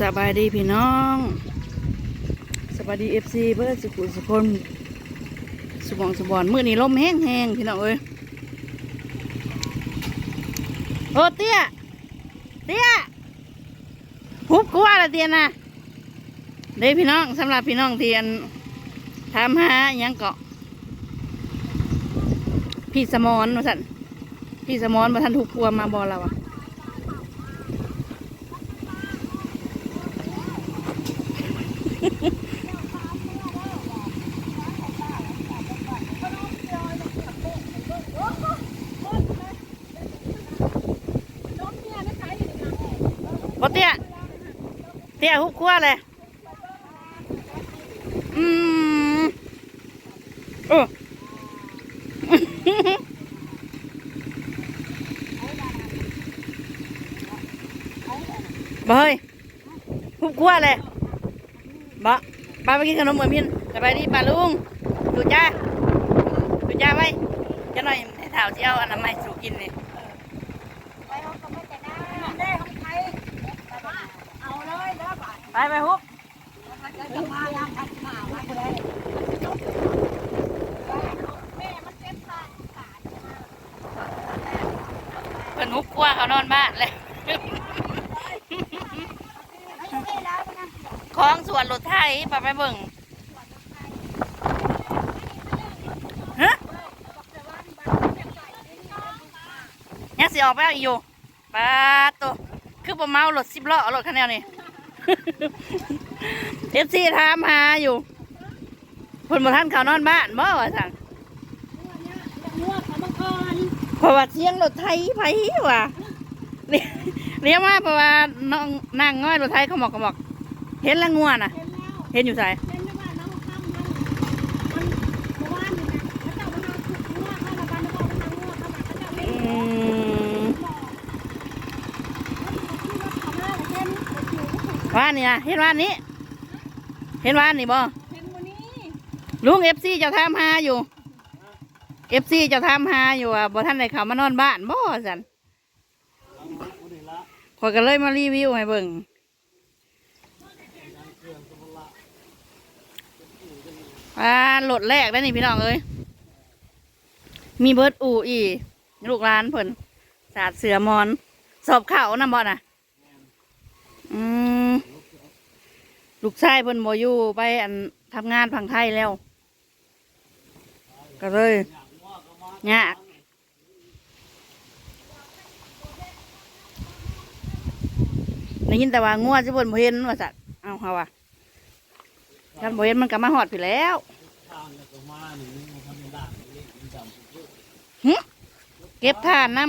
สบายดีพี่น้องสบายดีเอฟซีเพื่อสุขุสุคนสุบองสุบอนมื้อนี้ลมแห้งแห้งๆพี่น้องเอ้ยโอ้เตี้ยเตี้ยฮุบกูว่าละเตี้ยนะเด้พี่น้องสำหรับพี่น้องเที่อันถามหาอิหยังเกาะ พี่สมอนว่าสันพี่สมอนมาทันถูกครัวมาบอเราอะ บเตี้ยเตี้ยฮุบครัวเลยอืมโอ้บ่เฮ้ยฮุบครัวเลยบ่ป้าไปกินขนมเหมือนพินสบายดีป้าลุงดูจ้าดูจ้าไว้จะหน่อยให้ถาวเจียวอันนั้นไม่สูกินนี่ เอาเลยเด้อบ่าย ไปไปฮุบจะมาลามพัดมาว่าคนใดแม่มันเจ็บขาดขาดเพิ่นฮุบครัวเขานอนบ้านเลยไม่ได้แล้วนะของสวนรถไทยไปไปเบิ่งฮะยังสิออกไปเอาอีกอยู่ปาดตัวคือประเมารถสิบล้อรถคันแนวนี่ เอฟซีถามหาอยู่เพิ่นท่านเขานอนบ้านบ่ว่าซั่นนวดเขมาก่อนเพราะว่าเสียงรถไทยไผว่ะเรียกว่าเพราะว่าน้องนางง่อยรถไทยเขาบอกเขาบอก เห็นแล้วงัวน่ะ เห็นอยู่ใส เห็นว่าน้องข้ามมันมันเมื่อวานนี่นะเขาเจ้ามาขุดงัวเข้ามาบ้านแล้วก็มางัวเข้ามาเขาเจ้าเล่ อื น ม ว่านนี่นะเห็นว่านนี้ เห็นว่านนี่บ่เห็นวันนี้ลุงเอฟซีจะทำหาอยู่เอฟซีจะทำหาอยู่อะบ่ท่านได้เขามานอนบ้านบ่สันขอยก็เลยมารีวิวให้เบิ่งอ่าโหลดแรกได้นี่พี่น้องเอ้ยมีเบิร์ดอูอีลูกร้านเพิ่นสาดเสือมอน สอบเข่าวนำบ่น่ะ อืม ลูกชายเพิ่นบ่อยู่ไปอันทำงานฝั่งไทยแล้ว ก็เลยยากได้ยินแต่ว่างัวจะเพิ่นบ่เห็นว่าสัตว์เอาเฮาว่ากันบ่เห็นมันก็มาฮอดพี่แล้วหึเก็บทานน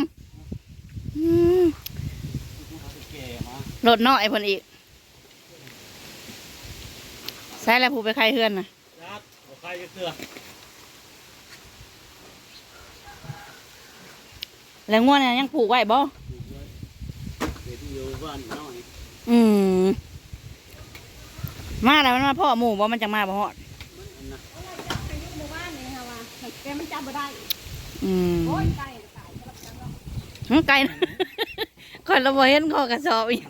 ำอืมรถน้อยเพิ่นอีก ใช่แล้วผู้ไปใครเฮือนน่ะครับเอาใครจะเสือแล้วง่วนเนี่ยยังผูกไว้บ่เดี๋ยวที่อยู่บ้านน้อยอืมมาแล้วมันมาพ่อหมู่บ่มันจะมาบ่ฮอดมันอันนะไปยุบหมู่บ้านนี่ค่ะว่าแกมันจำบ่ได้อืมโอ้ยไก่ไก่หึไกลนะคอยเราบ่เห็นคอกระสอบอีก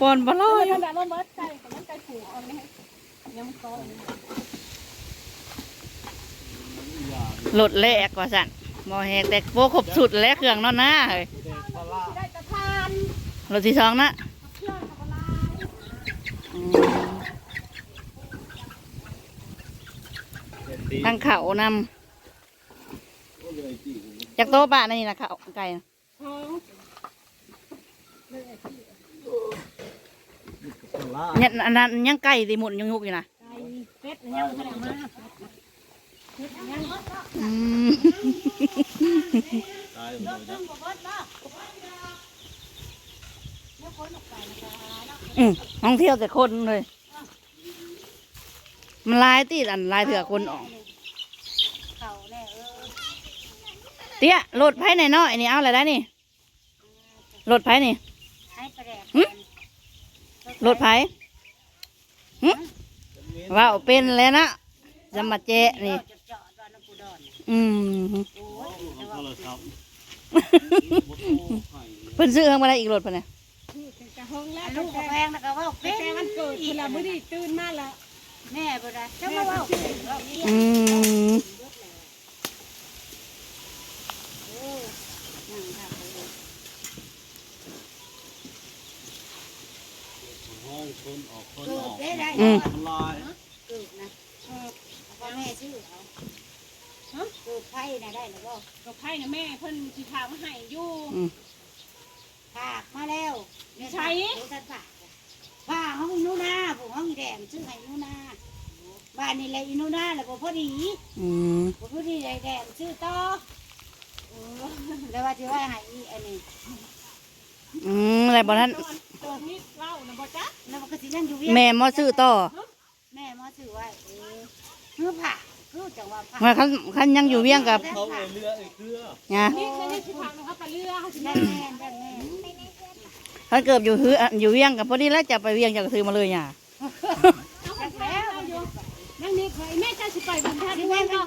ปนบ่ลโอ้อยยมันแบบว่าเบิดไก่แต่มันไก่ผูเอาไม่ให้ ยังมันโตอยู่รถแลกว่าสั่นบ่แหกแต่โบครบสุดแล้วเครื่องนอนหน้าเฮ้ยเด็กปลาร้าได้แต่ทานรถที่สองนะเครื่องกับปลาอืมเด็ดดีทั้งเขานโอ้เลยจีำจากโต๊ะป้านี่นะเขาไก่น่ะทองปลาร้า เนี่ยอันนั้นยังไก่ติหมุนยังยุกอยู่นะไก่เป็ดยังไม่ได้มาเป็ดยังอืมตายหมดเลยนะอืมท่องเที่ยวแต่คนเลย มันลายตีอันลายเถื่อคนออกเขาแน่เออเตี้ยโหลดไผ่ในน้อยนี่เอาอะไรได้นี่โหลดไผ่นี่ให้ไปแดกหึ โหลดไผ่หึว้าเป็นแล้วนะจะมาเจะนี่ อืม เพิ่นซื้อเพิ่งมาได้อีกโหลดเพิ่นน่ะจะห้องแรกลูกแพงแล้วก็ว่าแต่แต่มันเกิดคือเราไม่ได้ตื่นมาแล้วแม่บ่ได้จะมาว่าอืมห้องค นออกคนเกิอดอกได้ได้อืม มันลายเกิดนะเออพ่อแม่ชื่อเขาฮะเกิดไผ่นะได้หรือเปล่ากับไผ่นะแม่เพิ่นสิพามาให้อยู่อืมผากมาแล้วมีใช่รู้ทันผากผ้าห้องอินูนาผมห้องอีแดงชื่อให้อินูนาบ้านนี่แหละอินูนาแหละบ่พอดีอืมบ่พอดีไอ้แดงชื่อต่อเออแล้วว่าจะว่าให้อีอันนี้ อืมอะไรบ่ท่านตัวนี้เล่านะบ่จ๊ะแล้วมันก็สิยังอยู่เวียงแม่มอซื้อต่อแม่มาถือไว้เออเพื่อผ่าคือจังหวะผ่าเมื่อคันคันยังอยู่เวียงกับเขาเลยเรือไอ้เกลือนะนี่คือนี่สิพานะครับไปเรือเขาสิได้แม่แม่ได้แม่คันเกิดอยู่ฮืออยู่เวียงกับพอดีแล้วจะไปเวียงจะซื้อมาเลยเนี่ย เอาไปแล้วอยู่นั่งนี่เคยแม่จะสิไปบนท่าที่แม่ก็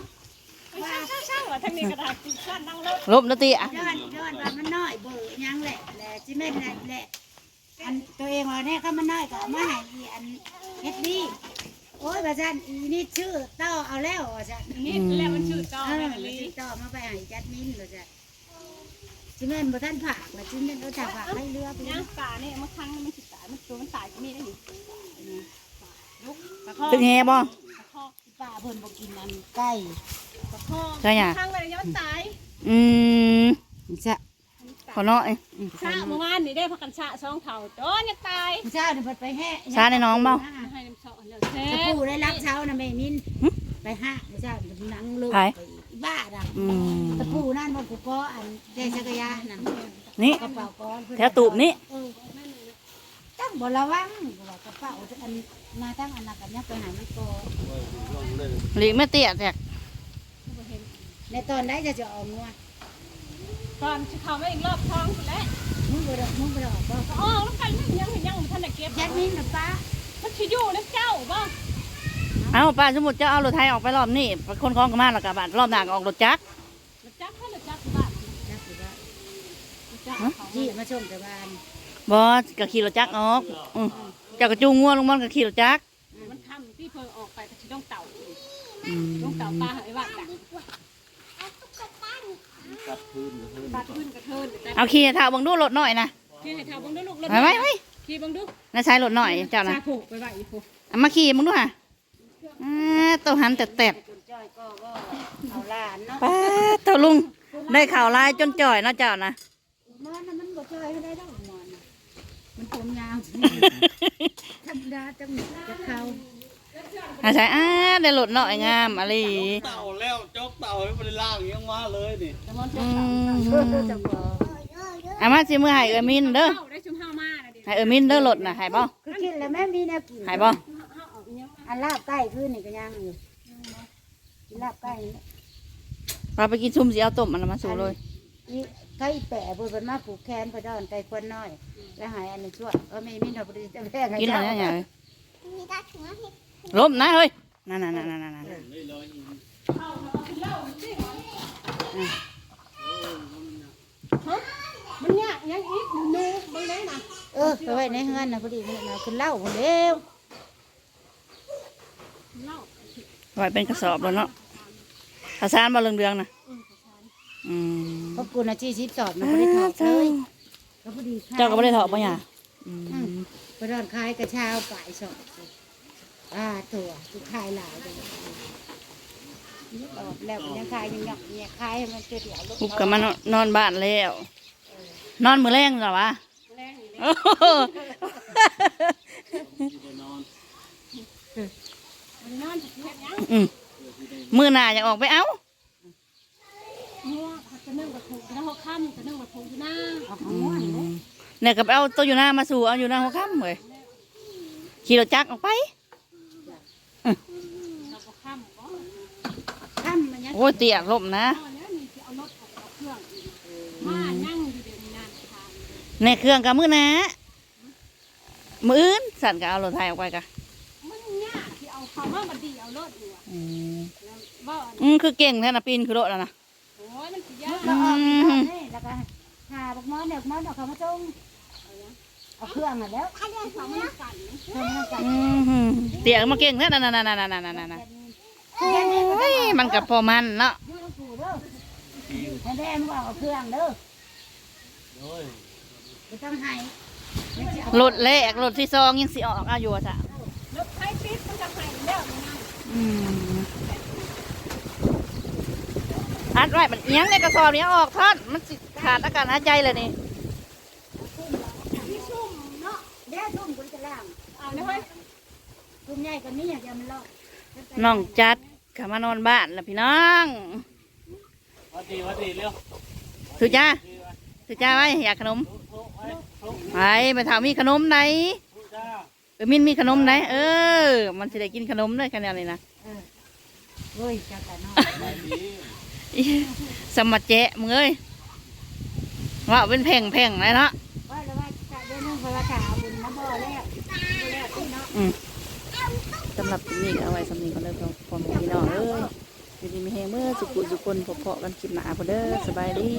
ไปเช่าๆๆว่าทางนี้ก็ได้ติดกันนั่งรถลบนาทีอะย้อนย้อนว่ามันน้อยเบื่อยังแหละแหละจิแม่นแหละแหละอันตัวเองว่าเนี่ยก็มันน้อยก็เอามาให้อีอันเฮ็ดนี่โอ้ยว่าจันอีนี่ชื่อต่อเอาแล้วว่าจันนี่แล้วมันชื่อต่อเออแม่มันลีชื่อต่อมาไปให้จัดมินว่าจันจิแม่นบ่ทันผากว่าจิแม่นเอาจากผากให้เรือไปย่างปลาเนี่ยมันครั้งมันสิตายมันตัวมันตายก็มีได้นี่ลุกปลาคอถึงแฮบ่ ปลาคอป้าเพิ่นบ่กินอันไก่ปลาคอใช่หยังครั้งไปย้อนตายอืมจ้ะขอน้อยชาเมื่อวานนี่ได้พักกันชาสองเท่าโดนยังตายเช้านี่เพิ่นไปแห่ช้าในน้องเบ่ให้น้ำซอแล้วจะแซ่พูได้รักเช้านะแม่มินไปห้าเช้าหนังลูกบ้าดังอืมตะปูนั่นมันกูก็อันเจจักรยานนั่นนี่กระเป๋าก้อนแถวตูบนี่เออตั้ง บ่ระวังว่ากระเป๋าอันมาตั้งอันนั้นกันเนี่ยไปหามันก่อนหลีกไม่เตี้ยแตกในตอนได้จะจะออกงัวตอนเขาไม่อีกรอบท้องแล้วมึงบ่ได้มึงบ่ได้ออกบ่ก็อ๋อแล้วกันยังยังท่านได้เก็บยัดมินนะป้ามันชิอยู่นะเจ้าบ้าเอาป้าสมมุติจะเอารถไทยออกไปรอบนี้ไปคนคล้องกันมาแล้วกับบาดรอบหน้าก็ออกรถจักรจักให้หรือจักบ้านจักสิว่าจักที่มาชมแต่บ้าน บอสก็ขี่รถจักรออกอืมเจ้าก็จูงงัวลงมันก็ขี่รถจักรมันทำที่เพิ่งออกไปก็ชิต้องเต่าอืมต้องเต่าปลาหายวัดดักตัดพื้นกับพื้นปลาขึ้นกระเทินแต่เอาขี่เท้าเบังดูรถหน่อยนะที่ให้เท่าบังดูลูกรถไปไว้ไว้ขี่บังดูนะใช้รถหน่อยเจ้านะชาผูกไปไหวอีกผูกเอามาขี่มึงดูค่ะอ่าตัวหันแต่แตดจนจ้อยก็ก็เอาหลานเนาะๆป้าดเต่าลุงได้ข่าวลายจนจ่อยเนาะเจ้านะมันน่ะมันบ่จ้อยให้ได้ดอกมันน่ะมัน ผมยาวธรรมดาจังจะเข้าอาใช่อ่าได้รถหน่อยงามอะไรเต่าแล้วจกเต่าให้มันล่างยังมาเลยนี่อืมเออจะบอกเอามาสิมือให้เออมินเด้อเข้าได้ชุมห้ามานะเด็กให้เออมินเด้อรถน่ะให้บ่คือกินแล้วแม่มีแนวกินให้บ่อันลาบไก่คือนี่ก็ยังอยู่กินลาบไก่นี่เราไปกินซุ่มสิเอาต้มมันมาสู่เลย นี่ไก่แปะเพิ่นเพิ่นมาผูกแขนเพิ่นดอนไก่ควนน้อย แล้วหายอันนี้ชั่วเออแม่มีดอกบ่ได้จะแพงให้กินอะไรเจ้าเนี่ยล้มนะเฮ้ยนั่นนั่นนั่นนั่นนั่นนี่เลยมันยากยังอีกนูบังได้นะเออไปไว้ในเฮือนน่ะพอดีมันเอาขึ้นเหล้าพุ่นเร็วเล่าไว้เป็นกระสอบแล้วเนาะข้าวสารบะเรืองๆนะ อืมขอบคุณอาชีพสิบสอบนะบ่ได้ถอกเลยก็พอดีค่ะเจ้าก็ไม่ได้ถอดป่ะเนี่ยอืมไปดอนคายกระเช้าปลายสอบอ่าตัวสุดท้ายหลายเลยนี่ออกแล้วยังคายยังหยอกเนี่ยคายให้มันเสียเดียวลูกปุ๊บกับมันนอนบ้านแล้ว นอนมือแรงเหรอวะแรงนี่โอ้โหมันนอนจะเทียบยังอืมมือหน้าอยากออกไปเอ้า งัวจะนึ่งกระถูกจะหัวค่ำจะนึ่งกระถูกอยู่หน้าออกของม่วนเลยเนี่ยกับเอาตัวอยู่หน้ามาสู่เอาอยู่หน้าหัวค่ำเลยขี่รถจักรออกไป เราก็ค่ำก็ค่ำมันยังโอ้ยเตียกลมนะตอนนี้มีที่เอารถออกเอาเครื่องอีกมานั่งอยู่เดี๋ยวนี้นานค่ะในเครื่องกับมือหนะมืออื่นสั่นกับเอารถไทยออกไปกะมันยากที่เอาเขามาบัดดีเอารถอยู่อะอืมแล้วว่าอืมคือเก่งแท้นะปีนคือรถแล้วนะโอ้ยมันสิยากแล้วออกอีกรอบนี่แล้วก็หาบักมอนเด็กมอนเอาเขามาจงเอาเครื่องมาแล้วเครื่องมันกันอืมหืมเตี๋ยมาเก่งแท้นั่นนั่นนั่นนั่นนั่นนั่นนั่นโอ้ยมันกับพอมันเนาะยูนปู่เด้อแม่แม่มึงเอาเครื่องเด้อโอ้ยไม่ต้องให้ไม่ใช่เอารถแรกรถที่สองยังสิออกเอาอยู่อะจ้ะรถไฟปิดมันจะไปแล้วนี่นะอืม อัดไว้มันเอียงในกระสอบนี้ออกท่อนมันสิขาดอากาศหายใจเลยนี่ที่ชุ่มเนาะเดี๋ยวทุ่มกูจะล่างเอาเลยเฮ้ยทุ่มใหญ่กว่านี้อย่างเดียวมันลอกน้องจัดกลับมานอนบ้านแล้วพี่น้องวัดดีวัดดีเร็วถือจ้าถือจ้าไว้อยากขนมทุกไว้ทุกไปไปถามมีขนมไหนทุกจ้าเออมินมีขนมไหนเออ มันสิได้กินขนมด้วยคะแนนเลยนะเฮ้ยเจ้าแต่นอกไปดีอิ สมัดแจะมึงเอ้ยว่าเป็นแพ่งแพ่งเลยเนาะว่าแล้วว่าจะเดินนึ่งพระขาบุญมาบ่อแล้วแล้วพี่เนาะอืมสำหรับคลิปนี้ก็เอาไว้สำนีก็เลยพอม่พี่น้องเอ้ยอยู่ดีมีแหงเมื่อสุกุสุคนพบเพาะกันคลิปหนาพอเด้อสบายดี